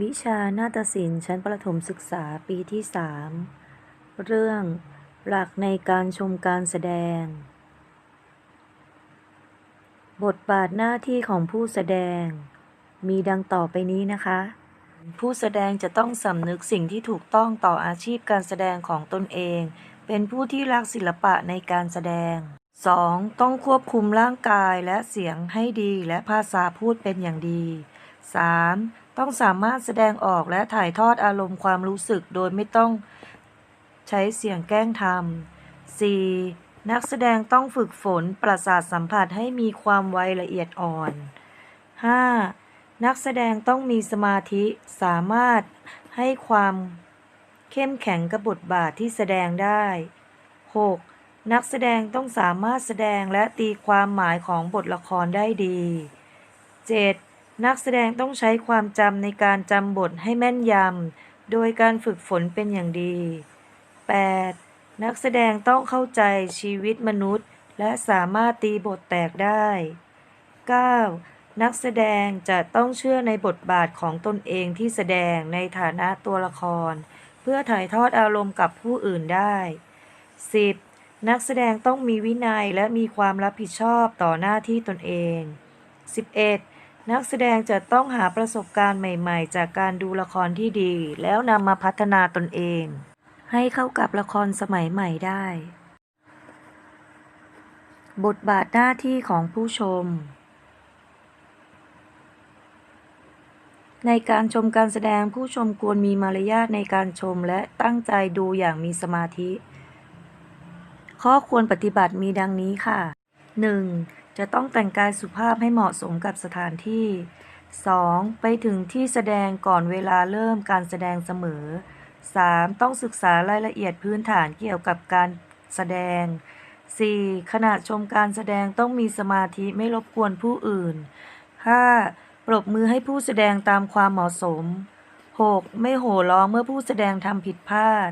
วิชานาฏศิลป์ชั้นประถมศึกษาปีที่ 3 เรื่อง หลักในการชมการแสดง บทบาทหน้าที่ของผู้แสดง มีดังต่อไปนี้นะคะ ผู้แสดงจะต้องสำนึกสิ่งที่ถูกต้องต่ออาชีพการแสดงของตนเอง เป็นผู้ที่รักศิลปะในการแสดง 2. ต้องควบคุมร่างกายและเสียงให้ดีและภาษาพูดเป็นอย่างดี 3. ต้องสามารถแสดงออกและถ่ายทอดอารมณ์ความรู้สึกโดยไม่ต้องใช้เสียงแกล้งทำ 4. นักแสดงต้องฝึกฝนประสาทสัมผัสให้มีความไวละเอียดอ่อน 5. นักแสดงต้องมีสมาธิสามารถให้ความเข้มแข็งกับบทบาทที่แสดงได้ 6. นักแสดงต้องสามารถแสดงและตีความหมายของบทละครได้ดี 7. นักแสดงต้องใช้ความจำในการจำบทให้แม่นยำ โดยการฝึกฝนเป็นอย่างดี 8. นักแสดงต้องเข้าใจชีวิตมนุษย์ และสามารถตีบทแตกได้ 9. นักแสดงจะต้องเชื่อในบทบาทของตนเองที่แสดงในฐานะตัวละคร เพื่อถ่ายทอดอารมณ์กับผู้อื่นได้ 10. นักแสดงต้องมีวินัยและมีความรับผิดชอบต่อหน้าที่ตนเอง 11. นักแสดงจะต้องหาประสบการณ์ใหม่ ๆ จากการดูละครที่ดี แล้วนำมาพัฒนาตนเอง ให้เข้ากับละครสมัยใหม่ได้ บทบาทหน้าที่ของผู้ชม ในการชมการแสดงผู้ชมควรมีมารยาทในการชมและตั้งใจดูอย่างมีสมาธิ ข้อควรปฏิบัติมีดังนี้ค่ะ 1. จะต้องแต่งกายสุภาพให้เหมาะสมกับสถานที่ 2. ไปถึงที่แสดงก่อนเวลาเริ่มการแสดงเสมอ 3. ต้องศึกษารายละเอียดพื้นฐานเกี่ยวกับการแสดง 4. ขณะชมการแสดงต้องมีสมาธิไม่รบกวนผู้อื่น 5. ปรบมือให้ผู้แสดงตามความเหมาะสม 6. ไม่โห่ร้องเมื่อผู้แสดงทำผิดพลาด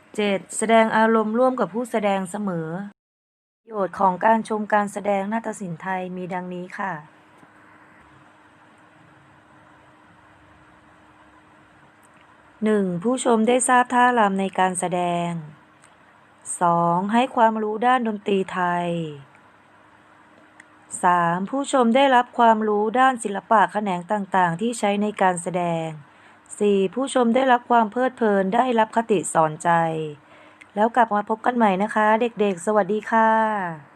7. แสดงอารมณ์ร่วมกับผู้แสดงเสมอ ประโยชน์ของการชมการแสดงนาฏศิลป์ไทยมีดังนี้ค่ะ 1. ผู้ชมได้ทราบท่ารำในการแสดง 2. ให้ความรู้ด้านดนตรีไทย 3. ผู้ชมได้รับความรู้ด้านศิลปะแขนงต่างๆ ที่ใช้ในการแสดง 4. ผู้ชมได้รับความเพลิดเพลินได้รับคติสอนใจ แล้วกลับมาพบกันใหม่นะคะ เด็กๆ สวัสดีค่ะ